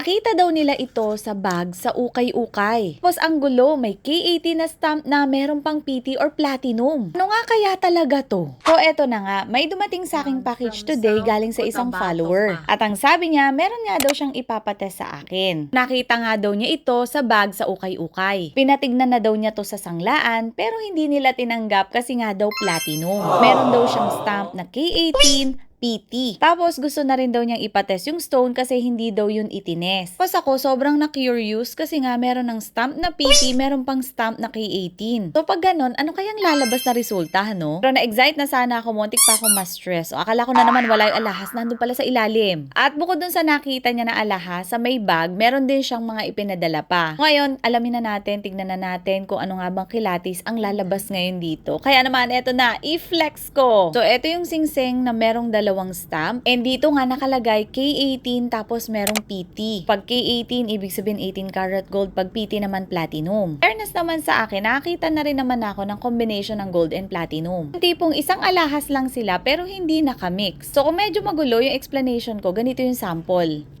Nakita daw nila ito sa bag sa ukay-ukay. Tapos ang gulo, may K80 na stamp na meron pang PT or platinum. Ano nga kaya talaga to? So eto na nga, may dumating sa aking package today galing sa isang follower. At ang sabi niya, meron nga daw siyang ipapatest sa akin. Nakita nga daw niya ito sa bag sa ukay-ukay. Pinatignan na daw niya to sa sanglaan pero hindi nila tinanggap kasi nga daw platinum. Meron daw siyang stamp na K18, PT. Tapos gusto na rin daw niyang ipatest yung stone kasi hindi daw yun itines. Tapos ako sobrang na-curious kasi nga meron ng stamp na PT, meron pang stamp na K18. So pag ganon, ano kayang lalabas na resulta, no? Pero na-excite na sana ako, muntik pa ako ma-stress. O akala ko na naman wala yung alahas, nandun pala sa ilalim. At bukod dun sa nakita niya na alahas, sa may bag, meron din siyang mga ipinadala pa. Ngayon, alamin na natin, tignan na natin kung ano nga bang kilatis ang lalabas ngayon dito. Kaya naman, eto na, i-flex ko. So, eto yung singsing na merong dalawang stamp. And dito nga nakalagay K18 tapos merong PT. Pag K18, ibig sabihin 18 karat gold. Pag PT naman platinum. Fairness naman sa akin, nakakita na rin naman ako ng combination ng gold and platinum. Yung tipong isang alahas lang sila pero hindi nakamix. So kung medyo magulo yung explanation ko, ganito yung sample.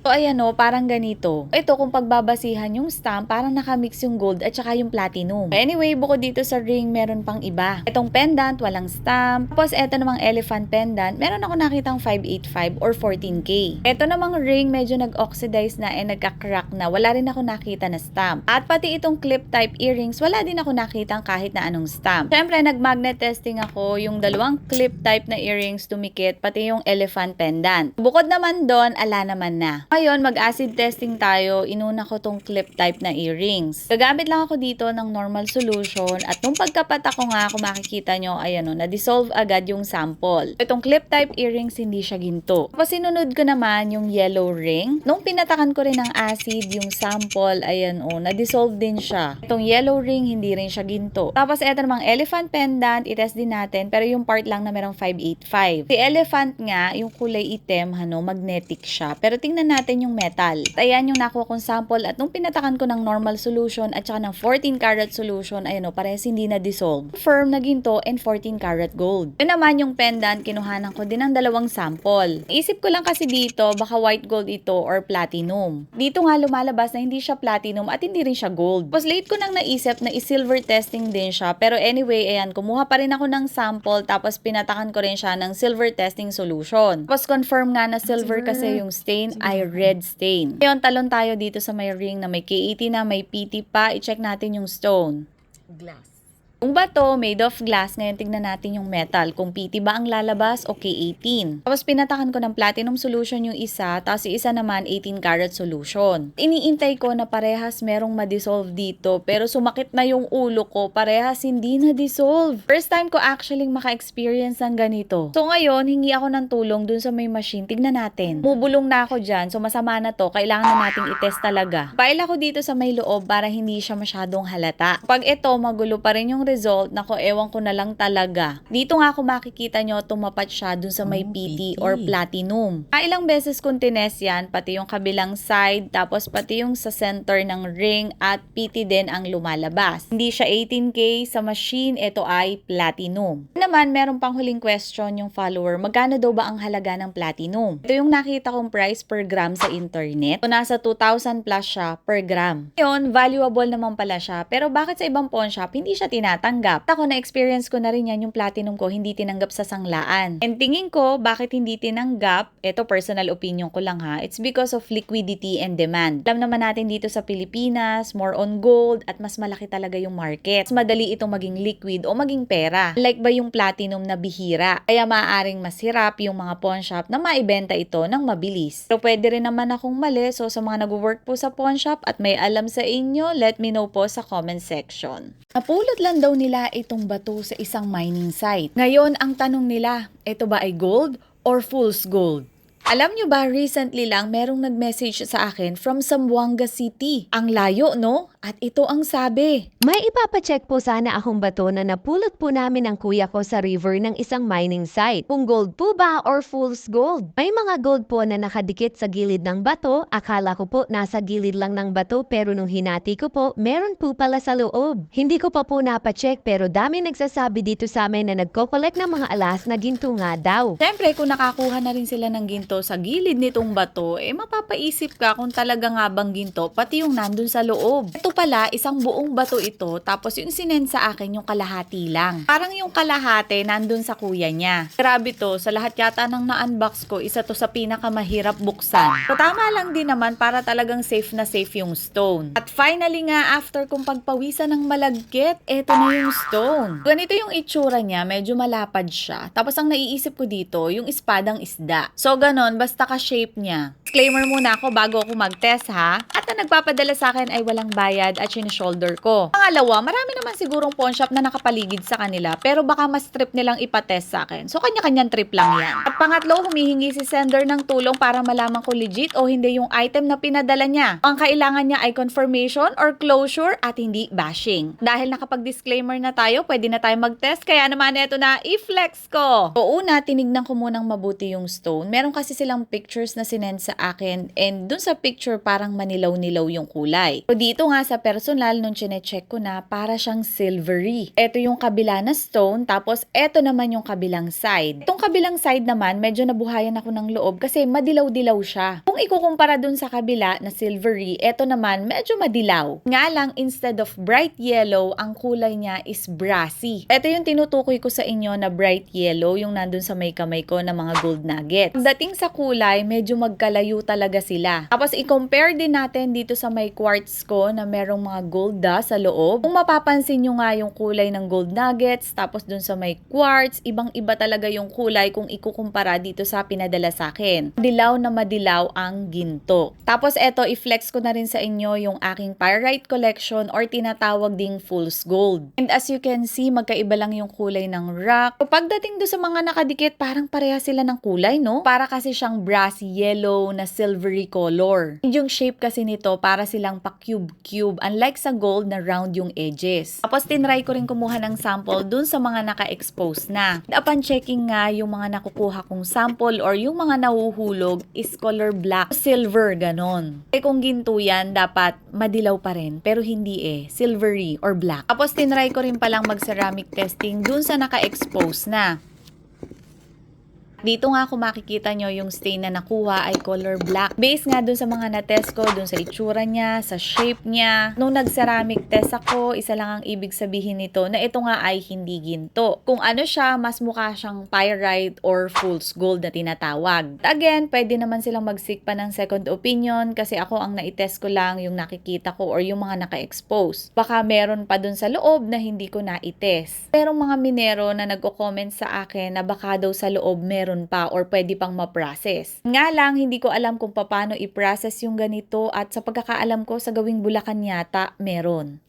So ayan o, parang ganito. Ito kung pagbabasihan yung stamp, parang nakamix yung gold at saka yung platinum. Anyway, bukod dito sa ring, meron pang iba. Itong pendant, walang stamp. Tapos eto namang elephant pendant, meron ako nakitang 585 or 14K. Ito namang ring, medyo nag-oxidize na and nagka-crack na. Wala rin ako nakita na stamp. At pati itong clip type earrings, wala din ako nakitang kahit na anong stamp. Siyempre, nag-magnet testing ako yung dalawang clip type na earrings tumikit, pati yung elephant pendant. Bukod naman doon, ala naman na. Ngayon, mag-acid testing tayo. Inuna ko tong clip type na earrings. Gagamit lang ako dito ng normal solution at nung pagkapat ako nga, kung makikita nyo, ayan o, na-dissolve agad yung sample. Itong clip type earrings, hindi siya ginto. Tapos sinunod ko naman yung yellow ring. Nung pinatakan ko rin ng acid yung sample, ayan o, na-dissolve din siya. Itong yellow ring, hindi rin siya ginto. Tapos eto namang elephant pendant, itest din natin, pero yung part lang na merong 585. Si elephant nga, yung kulay itim, ano, magnetic siya. Pero tingnan natin yung metal. At ayan yung nakuha kong sample at nung pinatakan ko ng normal solution at saka ng 14 karat solution, ayan o, parehas hindi na-dissolve. Firm na ginto and 14 karat gold. Yun naman yung pendant, kinuhanan ko din ng dalawang sample. Isip ko lang kasi dito, baka white gold ito or platinum. Dito nga lumalabas na hindi siya platinum at hindi rin siya gold. Tapos late ko nang naisip na i-silver testing din siya. Pero anyway, ayan, kumuha pa rin ako ng sample tapos pinatakan ko rin siya ng silver testing solution. Tapos confirm nga na silver kasi yung stain ay red stain. Ngayon, talon tayo dito sa may ring na may K80 na, may PT pa. I-check natin yung stone. glass. Kung bato, made of glass, ngayon tignan natin yung metal. Kung PT ba ang lalabas o K18. Tapos pinatakan ko ng platinum solution yung isa, tapos yung isa naman 18 karat solution. Iniintay ko na parehas merong ma-dissolve dito, pero sumakit na yung ulo ko, parehas hindi na-dissolve. First time ko actually maka-experience ng ganito. So ngayon, hingi ako ng tulong dun sa may machine. Tignan natin. Mubulong na ako dyan, so masama na to. Kailangan na nating itest talaga. File ako dito sa may loob para hindi siya masyadong halata. Pag ito, magulo pa rin yung result, nako, ewan ko na lang talaga. Dito nga kung makikita nyo, tumapat siya dun sa may Oh, PT PT. or platinum. Ah, ilang beses kong tines yan, pati yung kabilang side, tapos pati yung sa center ng ring at PT din ang lumalabas. Hindi siya 18K sa machine, ito ay platinum. Naman, meron pang huling question yung follower, magkano daw ba ang halaga ng platinum? Ito yung nakita kong price per gram sa internet. So, nasa 2,000 plus siya per gram. Ngayon, valuable naman pala siya. Pero bakit sa ibang pawn shop, hindi siya tinatanggap? Ako, na-experience ko na rin yan yung platinum ko, hindi tinanggap sa sanglaan. And tingin ko, bakit hindi tinanggap? Ito, personal opinion ko lang ha. It's because of liquidity and demand. Alam naman natin dito sa Pilipinas, more on gold at mas malaki talaga yung market. Mas madali itong maging liquid o maging pera. Like ba yung platinum na bihira? Kaya maaaring masirap yung mga pawn shop na maibenta ito ng mabilis. Pero pwede rin naman akong mali. So sa mga nag-work po sa pawn shop at may alam sa inyo, let me know po sa comment section. Napulot lang daw nila itong bato sa isang mining site. Ngayon, ang tanong nila, ito ba ay gold or fool's gold? Alam nyo ba, recently lang merong nag-message sa akin from Zamboanga City. Ang layo, no? At ito ang sabi. May ipapacheck po sana akong bato na napulot po namin ng kuya ko sa river ng isang mining site. Kung gold po ba or fool's gold? May mga gold po na nakadikit sa gilid ng bato. Akala ko po nasa gilid lang ng bato pero nung hinati ko po, meron po pala sa loob. Hindi ko pa po napacheck pero dami nagsasabi dito sa amin na nagko-collect ng mga alas na ginto nga daw. Siyempre, kung nakakuha na rin sila ng ginto sa gilid nitong bato, eh mapapaisip ka kung talaga nga bang ginto, pati yung nandun sa loob. Ito pala, isang buong bato ito, tapos yung sinend sa akin yung kalahati lang. Parang yung kalahati nandun sa kuya niya. Grabe to, sa lahat yata ng na-unbox ko, isa to sa pinakamahirap buksan. So, tama lang din naman para talagang safe na safe yung stone. At finally nga, after kong pagpawisan ng malagkit, eto na yung stone. Ganito yung itsura niya, medyo malapad siya. Tapos ang naiisip ko dito, yung espadang isda. So ganon, basta ka-shape niya. Disclaimer muna ako bago ako mag-test ha. At ang nagpapadala sa akin ay walang bayad at shoulder ko. Pangalawa, marami naman sigurong pawn shop na nakapaligid sa kanila pero baka mas trip nilang ipatest sa akin. So kanya-kanyang trip lang yan. At pangatlo, humihingi si sender ng tulong para malaman ko legit o hindi yung item na pinadala niya. Ang kailangan niya ay confirmation or closure at hindi bashing. Dahil nakapag-disclaimer na tayo, pwede na tayo mag-test kaya naman ito na i-flex ko. O una, tinignan ko munang mabuti yung stone. Meron kasi silang pictures na sinend sa akin and dun sa picture parang manilaw-nilaw yung kulay. So dito nga sa personal, nung chinecheck ko na, para siyang silvery. Ito yung kabila na stone, tapos ito naman yung kabilang side. Itong kabilang side naman, medyo nabuhayan ako ng loob kasi madilaw-dilaw siya. Kung ikukumpara dun sa kabila na silvery, ito naman medyo madilaw. Nga lang, instead of bright yellow, ang kulay niya is brassy. Ito yung tinutukoy ko sa inyo na bright yellow, yung nandun sa may kamay ko na mga gold nuggets. Dating sa kulay, medyo magkalayo talaga sila. Tapos i-compare din natin dito sa may quartz ko na merong mga gold dust sa loob. Kung mapapansin nyo nga yung kulay ng gold nuggets, tapos dun sa may quartz, ibang-iba talaga yung kulay kung ikukumpara dito sa pinadala sa akin. Dilaw na madilaw ang ginto. Tapos eto, i-flex ko na rin sa inyo yung aking pyrite collection or tinatawag ding fool's gold. And as you can see, magkaiba lang yung kulay ng rock. So, pagdating do sa mga nakadikit, parang pareha sila ng kulay, no? Para kasi siyang brassy yellow na silvery color. Yung shape kasi nito, para silang pa-cube-cube. Unlike sa gold na round yung edges. Tapos tinry ko rin kumuha ng sample dun sa mga naka-expose na. Upon checking nga, yung mga nakukuha kong sample or yung mga nahuhulog is color black, silver, ganon. Eh kung ginto yan, dapat madilaw pa rin. Pero hindi eh, silvery or black. Tapos tinry ko rin palang mag-ceramic testing dun sa naka-expose na. Dito nga kung makikita nyo yung stain na nakuha ay color black. Based nga dun sa mga na-test ko, dun sa itsura niya, sa shape niya. Nung nag-ceramic test ako, isa lang ang ibig sabihin nito na ito nga ay hindi ginto. Kung ano siya, mas mukha siyang pyrite or fool's gold na tinatawag. Again, pwede naman silang mag-seek pa ng second opinion kasi ako ang na-test ko lang yung nakikita ko or yung mga naka-expose. Baka meron pa dun sa loob na hindi ko na-test. Pero mga minero na nagko-comment sa akin na baka daw sa loob meron pa or pwede pang ma-process. Nga lang, hindi ko alam kung paano i-process yung ganito at sa pagkakaalam ko sa gawing bulakan yata, meron.